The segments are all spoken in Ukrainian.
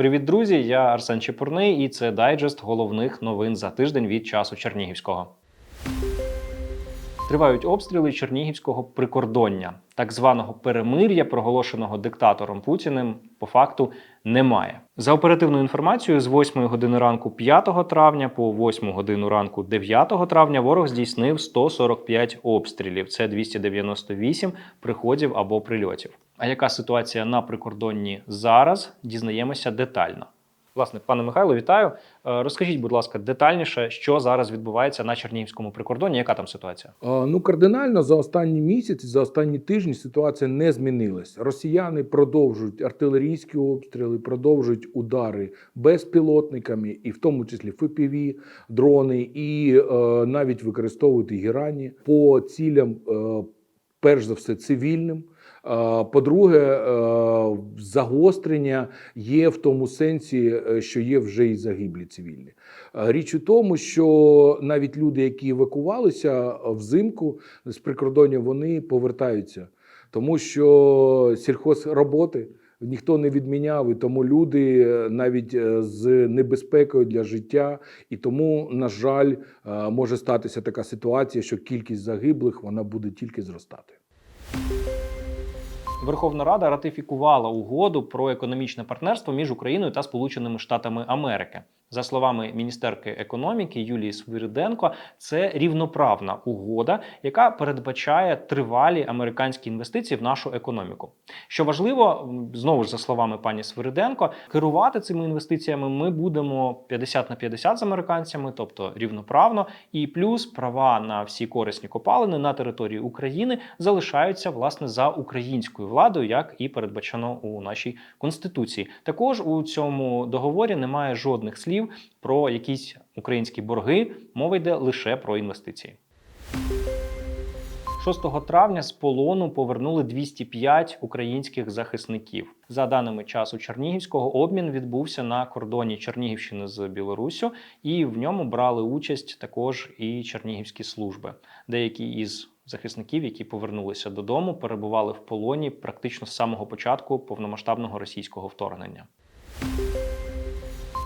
Привіт, друзі! Я Арсен Чепурний, і це дайджест головних новин за тиждень від часу Чернігівського. Тривають обстріли Чернігівського прикордоння. Так званого перемир'я, проголошеного диктатором Путіним, по факту немає. За оперативною інформацією, з 8 години ранку 5 травня по 8 годину ранку 9 травня ворог здійснив 145 обстрілів. Це 298 приходів або прильотів. А яка ситуація на прикордонні зараз? Дізнаємося детально. Власне, пане Михайло, вітаю. Е, Розкажіть, будь ласка, детальніше, що зараз відбувається на Чернігівському прикордонні. Яка там ситуація? Ну, кардинально за останні місяці, за останні тижні ситуація не змінилась. Росіяни продовжують артилерійські обстріли, продовжують удари безпілотниками, і в тому числі ФПВ, дрони, і е, навіть використовують і герані по цілям, е, перш за все, цивільним. Е, По-друге, е, загострення є в тому сенсі, е, що є вже і загиблі цивільні. Е, Річ у тому, що навіть люди, які евакувалися взимку з прикордоння, вони повертаються, тому що сільхозроботи ніхто не відміняв, і тому люди е, навіть е, з небезпекою для життя, і тому, на жаль, е, може статися така ситуація, що кількість загиблих вона буде тільки зростати. Верховна Рада ратифікувала угоду про економічне партнерство між Україною та Сполученими Штатами Америки. За словами міністерки економіки Юлії Свириденко, це рівноправна угода, яка передбачає тривалі американські інвестиції в нашу економіку. Що важливо, знову ж за словами пані Свириденко, керувати цими інвестиціями ми будемо 50 на 50 з американцями, тобто рівноправно, і плюс права на всі корисні копалини на території України залишаються власне за українською владою, як і передбачено у нашій конституції. Також у цьому договорі немає жодних слів про якісь українські борги. Мова йде лише про інвестиції. 6 травня з полону повернули 205 українських захисників. За даними часу Чернігівського, обмін відбувся на кордоні Чернігівщини з Білоруссю, і в ньому брали участь також і чернігівські служби. Деякі із захисників, які повернулися додому, перебували в полоні практично з самого початку повномасштабного російського вторгнення.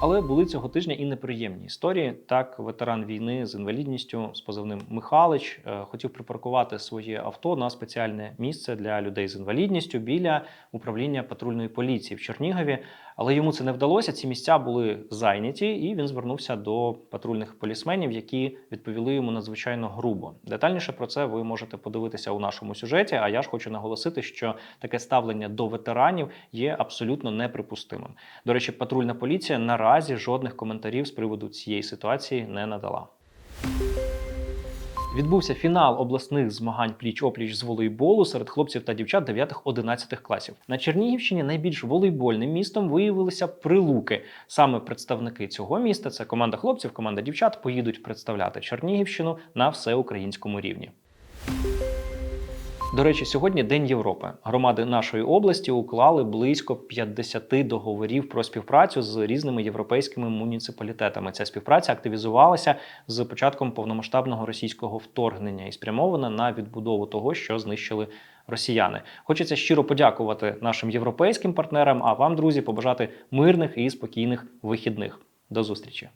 Але були цього тижня і неприємні історії. Так, ветеран війни з інвалідністю з позивним Михалич е, хотів припаркувати своє авто на спеціальне місце для людей з інвалідністю біля управління патрульної поліції в Чернігові. Але йому це не вдалося. Ці місця були зайняті, і він звернувся до патрульних полісменів, які відповіли йому надзвичайно грубо. Детальніше про це ви можете подивитися у нашому сюжеті. А я ж хочу наголосити, що таке ставлення до ветеранів є абсолютно неприпустимим. До речі, патрульна поліція наразі жодних коментарів з приводу цієї ситуації не надала. Відбувся фінал обласних змагань пліч-опліч з волейболу серед хлопців та дівчат 9-11 класів. На Чернігівщині найбільш волейбольним містом виявилися прилуки. Саме представники цього міста, це команда хлопців, команда дівчат, поїдуть представляти Чернігівщину на всеукраїнському рівні. До речі, сьогодні День Європи. Громади нашої області уклали близько 50 договорів про співпрацю з різними європейськими муніципалітетами. Ця співпраця активізувалася з початком повномасштабного російського вторгнення і спрямована на відбудову того, що знищили росіяни. Хочеться щиро подякувати нашим європейським партнерам, а вам, друзі, побажати мирних і спокійних вихідних. До зустрічі!